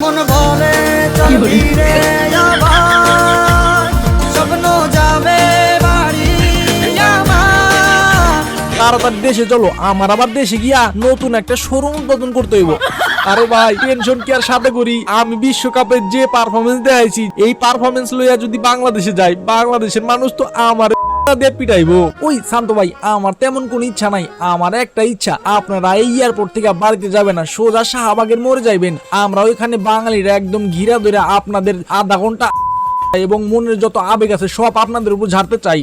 মন বলে চল আবার স্বপ্ন যাবে বাড়ি আমার। তাড়াতাড়ি দেশে চলো আমার আবার দেশে গিয়া নতুন একটা শোরুম উদ্বোধন করতে হইব। আরে ভাই টেনশন কি আর সাথে করি? আমি বিশ্বকাপের যে পারফরমেন্স দেখাইছি এই পারফরমেন্স লইয়া যদি বাংলাদেশে যাই বাংলাদেশের মানুষ তো আমার দিয়ে পিটাইবো। ওই শান্ত ভাই, আমার তেমন ইচ্ছা নাই, আমার একটা ইচ্ছা, আপনারা এই এয়ারপোর্ট থেকে বাড়িতে যাবেন না, সোজা শাহবাগের মোড়ে যাইবেন। আমরা ওইখানে বাঙালিরা একদম ঘিরা ধরে আপনাদের আধা ঘণ্টা এবং মনের যত আবেগ আছে সব আপনাদের উপর ঝাড়তে চাই।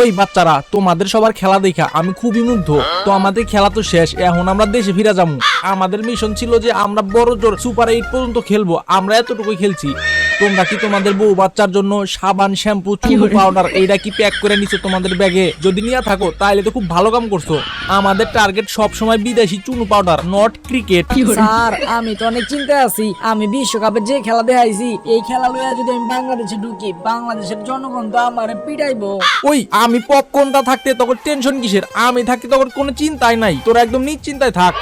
ওই বাচ্চারা, তোমাদের সবার খেলা দেখা, আমি খুবই মুগ্ধ। তো আমাদের খেলা তো শেষ, এখন আমরা দেশে ফিরে যাব। আমাদের মিশন ছিল যে আমরা বড় জোর সুপার এইট পর্যন্ত খেলব, আমরা এতটুকুই খেলছি। তোমরা কি তোমাদের বউ বাচ্চার জন্য সাবান শ্যাম্পু চুল পাউডার এইটা কি প্যাক করে নিছো তোমাদের ব্যাগে যদি নিয়ে থাকো তাহলে তো খুব ভালো কাম করছ। আমাদের টার্গেট সব সময় বিদেশি চুনু পাউডার নট ক্রিকেট স্যার আমি তো অনেক চিন্তায় আছি। আমি বিশ্বকাপে যে খেলা দেখাইছি এই খেলা লইয়া যদি আমি বাংলাদেশে ঢুকি বাংলাদেশের জনগণ তো আমার পিটাইবো। ওই আমি পপকর্নটা থাকতে তখন টেনশন কিসের? আমি থাকতে তখন কোনো চিন্তাই নাই। তোরা একদম নিশ্চিন্তায় থাক।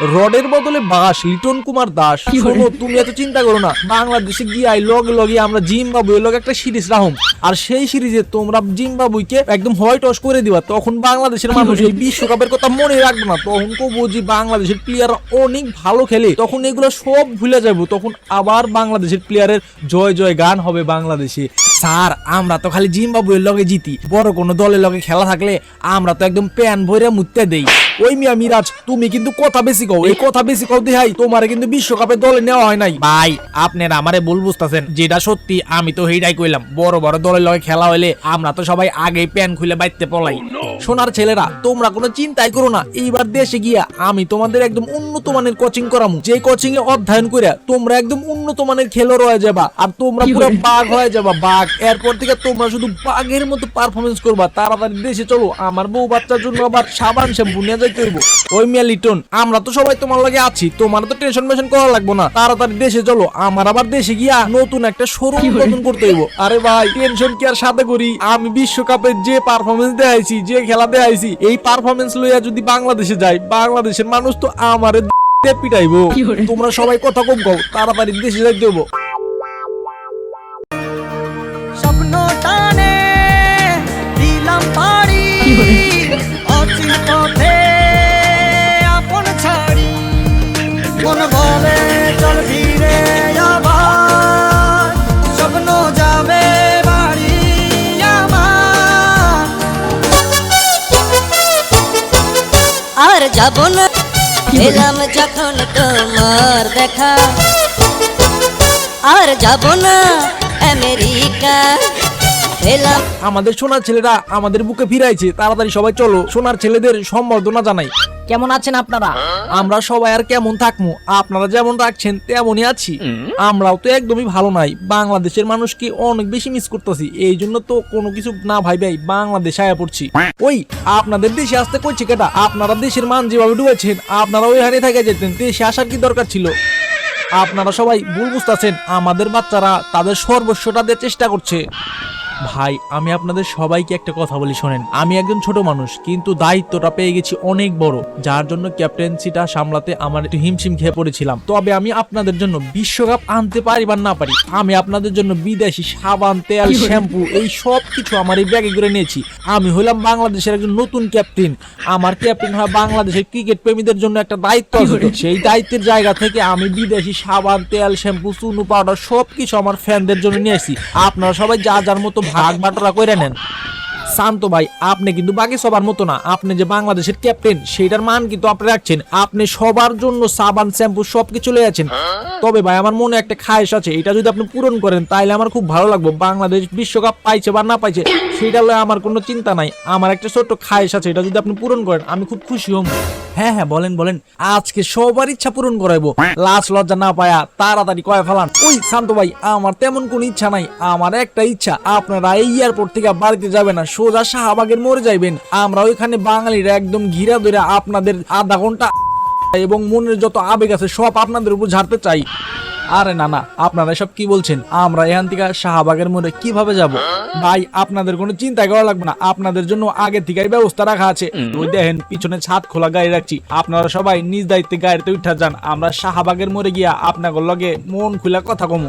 রডের বদলে বাস লিটন কুমার দাস। শোনো তুমি এত চিন্তা করো না। বাংলাদেশে গিয়ে লগে লগে আমরা জিম্বাবুয়ের লগে একটা সিরিজ রাখুম। আর সেই সিরিজে তোমরা জিম্বাবুইকে একদম হোয়াইট ওয়াশ করে দিবা। তখন বাংলাদেশের মানুষ এই বিশ্বকাপের কথা মনে রাখবে না। তখন কো বুঝি বাংলাদেশের প্লেয়ার অনেক ভালো খেলে তখন এগুলো সব ভুলে যাব। তখন আবার বাংলাদেশের প্লেয়ারের জয় জয় গান হবে বাংলাদেশে। স্যার আমরা তো খালি জিম্বাবুয়ের লগে জিতি। বড় কোনো দলের লগে খেলা থাকলে আমরা তো একদম প্যান ভরে মুততে দেই। ওই মিয়া মিরাজ তুমি কিন্তু কথা বেশি কও। এই কথা বেশি কও দেখাই তোমারে কিন্তু বিশ্বকাপে দলে নেওয়া হয় নাই। ভাই আপনারা আমারে ভুল বুঝতাছেন। যেটা সত্যি আমি তো হেইটাই কইলাম। বড় বড় দলের লগে খেলা হইলে আমরা তো সবাই আগেই প্যান খুলে বাইতে পলাই। সোনার ছেলেরা তোমরা কোনো চিন্তাই করো না। এইবার দেশে গিয়া আমি তোমাদের একদম উন্নত মানের কোচিং করামু। যে কোচিং এ অধ্যয়ন করে তোমরা একদম উন্নত মানের খেলোয়াড় হয়ে যাবা আর তোমরা পুরো বাঘ হয়ে যাবা বাঘ। এরপর থেকে তোমরা শুধু বাঘের মতো পারফরমেন্স করবা। তাড়াতাড়ি দেশে চলো। আমার বউ বাচ্চার জন্য আবার সাবান শ্যাম্পু। নিয়ে যাইতে হইব। ওই মিয়া লিটন আমরা তো সবাই তোমার লগে আছি তোমার তো টেনশন মেশন করা লাগবো না। তাড়াতাড়ি দেশে চলো আমার আবার দেশে গিয়া নতুন একটা শোরুম উদ্বোধন করতে হইব। আরে ভাই টেনশন কি আর সাথে করি? আমি বিশ্বকাপের যে পারফরমেন্স দেখাইছি যে খেলা দেখাইছি এই পারফরমেন্স লইয়া যদি বাংলাদেশে যাই বাংলাদেশের মানুষ তো আমার পিটাইবো। তোমরা সবাই কথা কম কও তাড়াতাড়ি দেশে যাইতে হইব। স্বপ্ন যাব না। এলাম যখন তোমার দেখা। আর যাব না আমেরিকা। এলাম। আমাদের সোনার ছেলেরা আমাদের বুকে ফিরাইছে। তাড়াতাড়ি সবাই চলো। সোনার ছেলেদের সম্বর্ধনা জানাই। কেমন আছেন আপনারা? আমরা সবাই আর কেমন থাকব আপনারা যেমন রাখছেন, তেমনই আছি। আমরাও তো একদমই ভালো নাই। বাংলাদেশের মানুষকে অনেক বেশি মিস করতেছি? এই জন্য তো কোনো কিছু না ভাই ভাই বাংলাদেশ আয়া পড়ছি। ওই, আপনাদের দেশে আসতে কইছে কেটা? আপনারা দেশের মান যেভাবে ডুবেছেন আপনারা ওইখানে থেকে যেতেন। দেশে আসার কি দরকার ছিল? আপনারা সবাই ভুল বুঝতেছেন। আমাদের বাচ্চারা তাদের সর্বস্বটা দেওয়ার চেষ্টা করছে। ভাই আমি আপনাদের সবাইকে একটা কথা বলি শোনেন। আমি একজন ছোট মানুষ কিন্তু দায়িত্বটা পেয়ে গেছি অনেক বড় যার জন্য ক্যাপ্টেন্সিটা সামলাতে আমার একটু হিমশিম খেয়ে পড়েছিলাম। তবে আমি আপনাদের জন্য বিশ্বকাপ আনতে পারি বা না পারি আমি আপনাদের জন্য বিদেশি সাবান তেল শ্যাম্পু এই সব কিছু আমার এই ব্যাগে করে নিয়েছি। আমি হলাম বাংলাদেশের একজন নতুন ক্যাপ্টেন আমার ক্যাপ্টেন হয় বাংলাদেশের ক্রিকেট প্রেমীদের জন্য একটা দায়িত্ব। সেই দায়িত্বের জায়গা থেকে আমি বিদেশি সাবান তেল শ্যাম্পু চুনু পাউডার সব কিছু আমার ফ্যানদের জন্য নিয়ে এসেছি আপনারা সবাই যা যার মতো ভাগ বাটোরা করে নেন। শান্ত ভাই, আপনি কিন্তু বাকি সবার মতো না। আপনি যে বাংলাদেশের ক্যাপ্টেন সেটার মান কিন্তু আপনি রাখছেন। আপনি সবার জন্য সাবান, শ্যাম্পু সবকিছু লয়ে আছেন। তবে ভাই, আমার মনে একটা খায়েশ আছে। এটা যদি আপনি পূরণ করেন তাহলে আমার খুব ভালো লাগবে। বাংলাদেশ বিশ্বকাপ পাইছে বা না পাইছে সেটা লয়ে আমার কোনো চিন্তা নাই। আমার একটা ছোট্ট খায়েশ আছে, এটা যদি আপনি পূরণ করেন, আমি খুব খুশি হব। হ্যাঁ হ্যাঁ বলেন বলেন। আজকে সবার ইচ্ছা পূরণ করাইবো। লাজ লজ্জা না পায়া তাড়াতাড়ি কয় ফেলান। ওই শান্ত ভাই আমার তেমন কোনো ইচ্ছা নাই। আমার একটা ইচ্ছা আপনারা এই এয়ারপোর্ট থেকে বাড়িতে যাবেন না সোজা শাহবাগের মরে যাইবেন। আমরা ওইখানে বাঙালিরা একদম ঘিরা ধরে আপনাদের আধা ঘণ্টা এবং মনের যত আবেগ আছে সব আপনাদের উপর ঝাড়তে চাই। আরে না না আপনারা সব কি বলছেন? আমরা এখান থেকে শাহবাগের মোড়ে কীভাবে যাব? ভাই আপনাদের কোনো চিন্তা করা লাগবে না। আপনাদের জন্য আগে থেকেই ব্যবস্থা রাখা আছে। ওই দেখেন পিছনে ছাদ খোলা গাড়ি রাখছি। আপনারা সবাই নিজ দায়িত্বে গাড়িতে উঠা যান। আমরা শাহবাগের মোড়ে গিয়া আপনাদের লগে মন খুলে কথা কমু।